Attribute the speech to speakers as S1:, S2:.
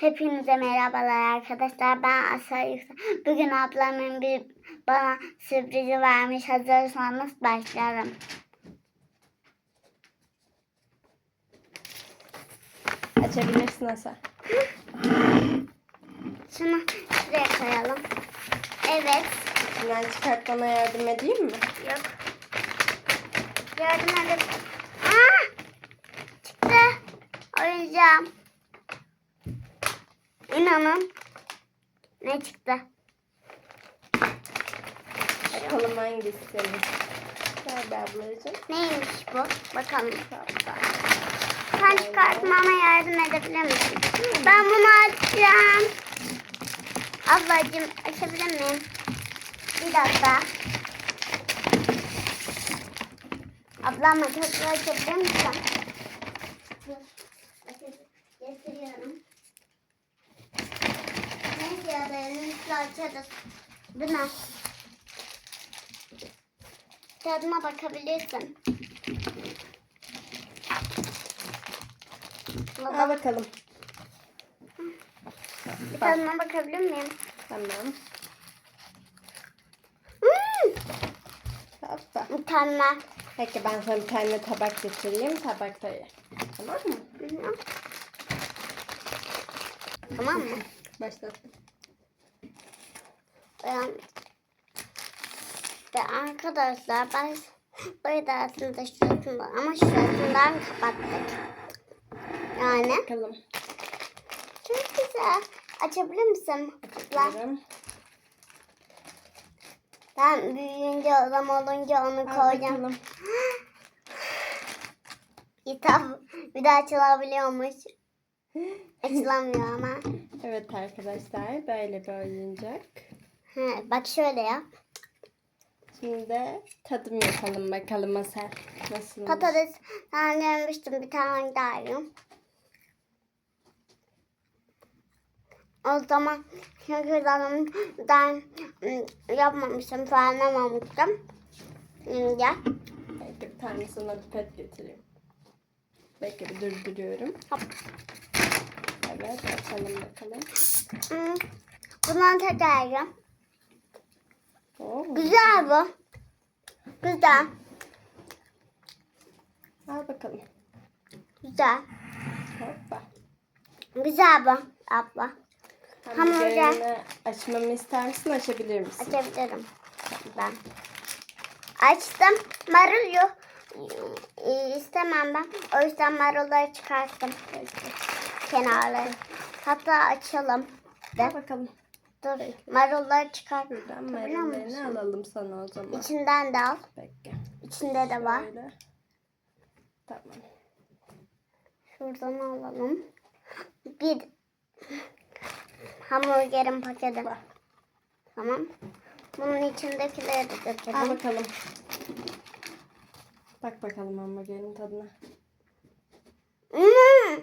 S1: Hepinize merhabalar arkadaşlar. Ben Asel Yüksel. Bugün ablamın bir bana sürprizi vermiş. Hazırsanız başlarım.
S2: Açabilirsin Asa.
S1: Şunu şuraya koyalım. Evet.
S2: İçinden çıkartmana yardım edeyim mi?
S1: Yok. Yardım edin. Aa! Çıktı. Oyuncağım. İnanın. Ne çıktı?
S2: Bakalım hangisi senin. Be ablacığım.
S1: Neymiş bu? Bakalım. Sen çıkartmama yardım edebilir misin? Ben bunu açacağım. Ablacığım açabilir miyim? Bir dakika. Ablamla çok açabilir misin? Dur. Açabilir- Getiriyorum. Neyse ya da önümüzle açarız. Bu ne? Tadına bakabilirsin.
S2: Al bakalım.
S1: Bir tadına bakabilir miyim?
S2: Tamam.
S1: Hmm,
S2: Hoppa. Peki ben sana bir tane tabak getireyim. Tabakta ye. Tamam mı?
S1: Hı hı. Tamam mı?
S2: Başlattım.
S1: Ben, ve arkadaşlar ben böyle aslında şurasından ama şurasından kapattık. Yani
S2: Bakalım.
S1: çok güzel. Açabilir misin?
S2: Diyorum.
S1: ben büyüyünce adam olunca onu
S2: Al
S1: koyacağım.
S2: bakalım.
S1: Kitap bir daha açılabiliyormuş. Açılamıyor ama.
S2: Evet arkadaşlar böyle bir oyuncak.
S1: He, bak şöyle yap.
S2: Şimdi de tadım yapalım bakalım Asel. Nasıl?
S1: Patates görmüştüm bir tane daha yiyorum. O zaman ben ım, yapmamıştım, fırınlamamıştım. Şimdi
S2: Belki bir tane sana bir pet getireyim. Bekle bir durduruyorum.
S1: hop.
S2: Evet açalım bakalım.
S1: ım, bundan tekrar yiyorum.
S2: Oo,
S1: Güzel bu. Güzel.
S2: al bakalım.
S1: Güzel.
S2: Hoppa.
S1: Güzel bu abla. Hamburger.
S2: Hamburgerini açmamı ister misin? Açabilir misin?
S1: Açabilirim. Ben. Açtım. Marul yok. İstemem ben. O yüzden marulları çıkarttım. Kenarları. Hatta açalım.
S2: Al bakalım.
S1: Dur. Marulları çıkart.
S2: Buradan marullarını alalım sana o zaman.
S1: İçinden de al.
S2: Bekle.
S1: İçinde de var.
S2: Şöyle. Tamam.
S1: Şuradan alalım. Bir hamburgerin paketi.
S2: Var.
S1: Tamam. Bunun içindekileri de
S2: Al
S1: dökelim.
S2: bakalım. Bak bakalım hamburgerin tadına.
S1: Hmm,